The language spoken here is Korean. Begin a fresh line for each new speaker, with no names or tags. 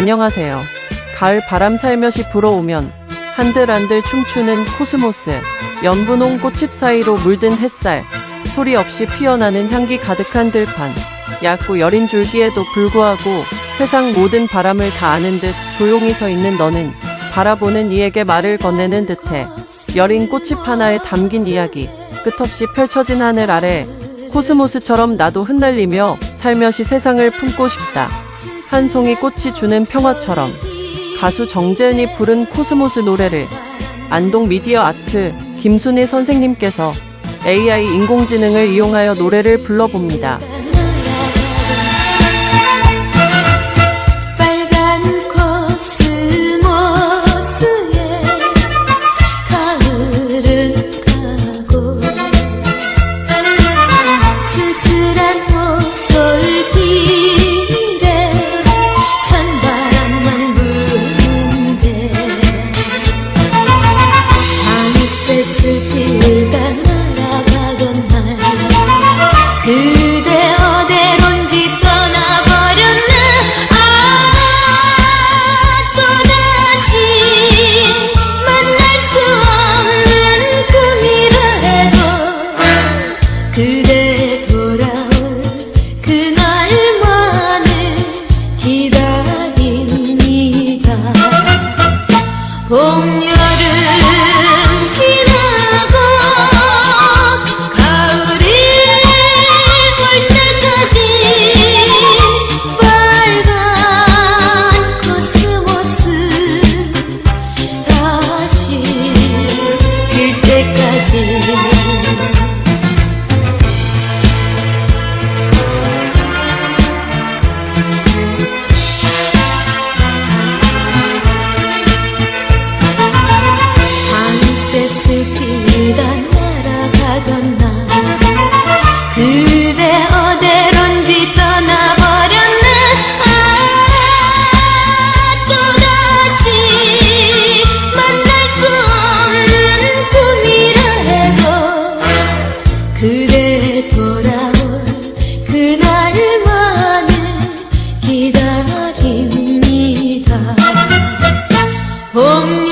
안녕하세요. 가을 바람 살며시 불어오면 한들한들 춤추는 코스모스, 연분홍 꽃잎 사이로 물든 햇살, 소리 없이 피어나는 향기 가득한 들판, 얇고 여린 줄기에도 불구하고 세상 모든 바람을 다 아는 듯 조용히 서 있는 너는 바라보는 이에게 말을 건네는 듯해 여린 꽃잎 하나에 담긴 이야기, 끝없이 펼쳐진 하늘 아래 코스모스처럼 나도 흩날리며 살며시 세상을 품고 싶다. 한 송이 꽃이 주는 평화처럼 가수 정재은이 부른 코스모스 노래를 안동 미디어 아트 김순희 선생님께서 AI 인공지능을 이용하여 노래를 불러봅니다.
쓸쓸한 호솔길에 찬바람만 부는데 산새 슬피 날아가던 날 그대 어디론지 떠나버렸나 아 또다시 만날 수 없는 꿈이라 해도 그대 hasretim sevgiden 红